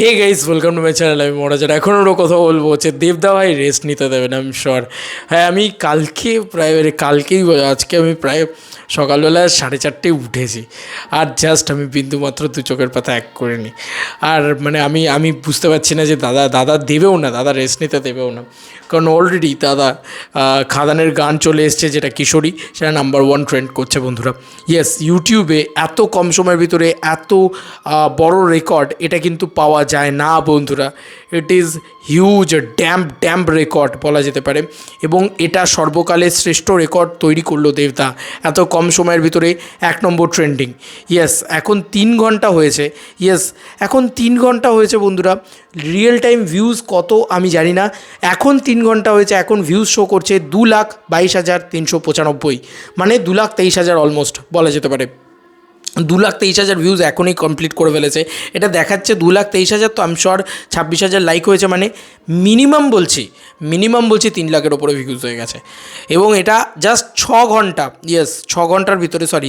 Hey guys welcome to my channel আমি মরাজার এখন ওরও কথা বলব হচ্ছে দেবদা ভাই রেস্ট নিতে দেবেন আমি শর হ্যাঁ আমি কালকে প্রায় মানে কালকেই আজকে আমি প্রায় সকালবেলা সাড়ে চারটে উঠেছি। আর জাস্ট আমি বিন্দুমাত্র দু চোখের পাতা এক করিনি আর মানে আমি আমি বুঝতে পারছি না যে দাদা দাদা দেবেও না, দাদা রেস্ট নিতে দেবেও না। কারণ অলরেডি দাদা খাদানের গান চলে এসছে, যেটা কিশোরী, সেটা নাম্বার ওয়ান ট্রেন্ড করছে বন্ধুরা। ইয়েস ইউটিউবে এত কম সময়ের ভিতরে এত বড় রেকর্ড এটা কিন্তু পাওয়া যায় না বন্ধুরা। It is huge damp damp record বলা যেতে পারে। এবং এটা সর্বকালের শ্রেষ্ঠ রেকর্ড তৈরি করল দেবদা। এত কম সময়ের ভিতরে এক নম্বর ট্রেন্ডিং ইয়েস এখন তিন ঘণ্টা হয়েছে। ইয়েস এখন তিন ঘণ্টা হয়েছে বন্ধুরা। রিয়েল টাইম ভিউজ কত আমি জানি না। এখন তিন ঘণ্টা হয়েছে। এখন ভিউজ শো করছে দু লাখ বাইশ হাজার তিনশো পঁচানব্বই। মানে দু লাখ তেইশ হাজার অলমোস্ট বলা যেতে পারে। দু লাখ তেইশ হাজার ভিউজ এখনই কমপ্লিট করে ফেলেছে। এটা দেখাচ্ছে দু লাখ তেইশ হাজার, তো আমি ছাব্বিশ হাজার লাইক হয়েছে মানে মিনিমাম বলছি মিনিমাম বলছি তিন লাখের ওপরে ভিউজ হয়ে গেছে। এবং এটা জাস্ট ছ ঘণ্টা ইয়েস ছ ঘণ্টার ভিতরে সরি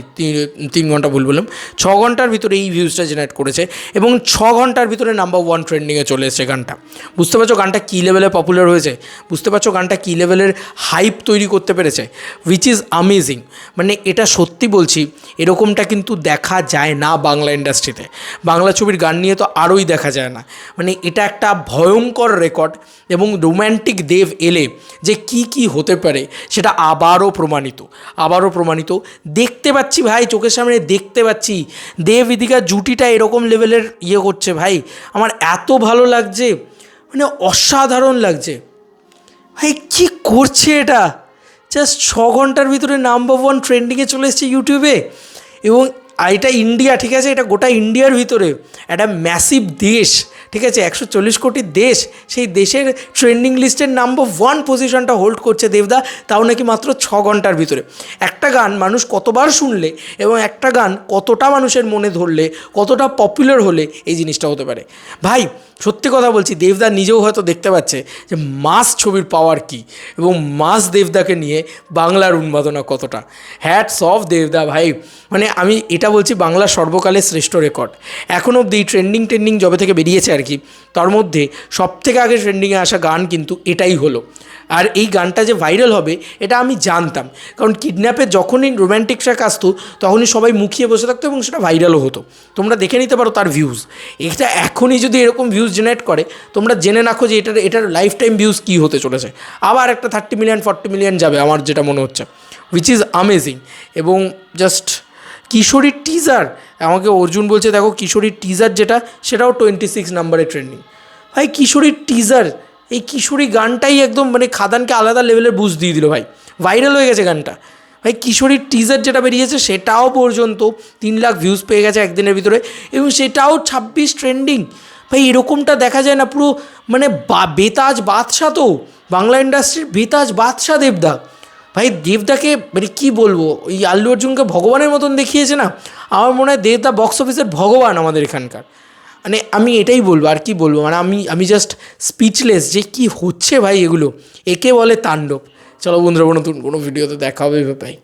তিন ঘণ্টা ভুল বললাম, ছ ঘণ্টার ভিতরে এই ভিউজটা জেনারেট করেছে এবং ছ ঘণ্টার ভিতরে নাম্বার ওয়ান ট্রেন্ডিংয়ে চলে এসেছে গানটা। বুঝতে পারছ গানটা কী লেভেলে পপুলার হয়েছে? বুঝতে পারছ গানটা কী লেভেলের হাইপ তৈরি করতে পেরেছে? উইচ ইজ আমেজিং মানে এটা সত্যি বলছি, এরকমটা কিন্তু দেখা যায় না বাংলা ইন্ডাস্ট্রিতে। বাংলা ছবির গান নিয়ে তো আরোই দেখা যায় না। মানে এটা একটা ভয়ঙ্কর রেকর্ড এবং রোম্যান্টিক দেব এলে যে কি কি হতে পারে সেটা আবারও প্রমাণিত। আবারও প্রমাণিত। দেখতে পাচ্ছি ভাই, চোখের সামনে দেখতে পাচ্ছি। দেব ইদিকা জুটিটা এরকম লেভেলের ইয়ে করছে ভাই। আমার এত ভালো লাগছে। মানে অসাধারণ লাগছে। ভাই, কি করছে এটা? জাস্ট ছ ঘণ্টার ভিতরে নাম্বার ওয়ান ট্রেন্ডিংয়ে চলে এসেছে ইউটিউবে এবং আর এটা ইন্ডিয়া, ঠিক আছে? এটা গোটা ইন্ডিয়ার ভিতরে একটা ম্যাসিভ দেশ, ঠিক আছে? একশো চল্লিশ কোটি দেশ। সেই দেশের ট্রেন্ডিং লিস্টের নাম্বার ওয়ান পজিশনটা হোল্ড করছে দেবদা, তাও নাকি মাত্র ছ ঘণ্টার ভিতরে। একটা গান মানুষ কতবার শুনলে এবং একটা গান কতটা মানুষের মনে ধরলে, কতটা পপুলার হলে এই জিনিসটা হতে পারে। ভাই, সত্যি কথা বলছি, দেবদা নিজেও হয়তো দেখতে পাচ্ছে যে মাস ছবির পাওয়ার কী এবং মাস দেবদাকে নিয়ে বাংলার উন্মাদনা কতটা। হ্যাটস অফ দেবদা ভাই। মানে আমি এটা বলছি বাংলার সর্বকালের শ্রেষ্ঠ রেকর্ড। এখন অবধি ট্রেন্ডিং ট্রেন্ডিং যবে থেকে বেরিয়েছে আর কি। তার মধ্যে সব থেকে আগে ট্রেন্ডিংয়ে আসা গান কিন্তু এটাই হলো। আর এই গানটা যে ভাইরাল হবে, এটা আমি জানতাম। কারণ কিডন্যাপে যখনই রোম্যান্টিক ট্র্যাক আসতো, তখনই সবাই মুখিয়ে বসে থাকতো এবং সেটা ভাইরালও হতো। তোমরা দেখে নিতে পারো তার ভিউজ এটা এখনই যদি এরকম ভিউজ জেনারেট করে, তোমরা জেনে রাখো যে এটার এটার লাইফ টাইম ভিউজ কী হতে চলেছে। আবার একটা থার্টি মিলিয়ন ফর্টি মিলিয়ন যাবে, আমার যেটা মনে হচ্ছে। উইচ ইজ আমেজিং এবং জাস্ট কিশোরীর টিজার আমাকে অর্জুন বলছে, দেখো, কিশোরীর টিজার যেটা, সেটাও টোয়েন্টি সিক্স নাম্বারে ট্রেন্ডিং ভাই, কিশোরীর টিজার এই কিশোরী গানটাই একদম মানে খাদানকে আলাদা লেভেলের বুঝ দিয়ে দিল ভাই। ভাইরাল হয়ে গেছে গানটা। ভাই, কিশোরীর টিজার যেটা বেরিয়েছে, সেটাও পর্যন্ত তিন লাখ ভিউজ পেয়ে গেছে একদিনের ভিতরে এবং সেটাও ছাব্বিশ ট্রেন্ডিং ভাই, এরকমটা দেখা যায় না, পুরো মানে বেতাজ বাদশাহ তো, বাংলা ইন্ডাস্ট্রির বেতাজ বাদশাহ দেবদা। ভাই দেবদাকে মানে কী বলব, ওই আল্লু অর্জুনকে ভগবানের মতন দেখিয়েছে না? আমার মনে হয় দেবদা বক্স অফিসের ভগবান আমাদের এখানকার। মানে আমি এটাই বলব, আর কি বলব? মানে আমি আমি জাস্ট স্পিচলেস যে কি হচ্ছে ভাই এগুলো। একে বলে তাণ্ডব। চলো বন্ধুরা, নতুন কোনো ভিডিওতে দেখা হবে ভাই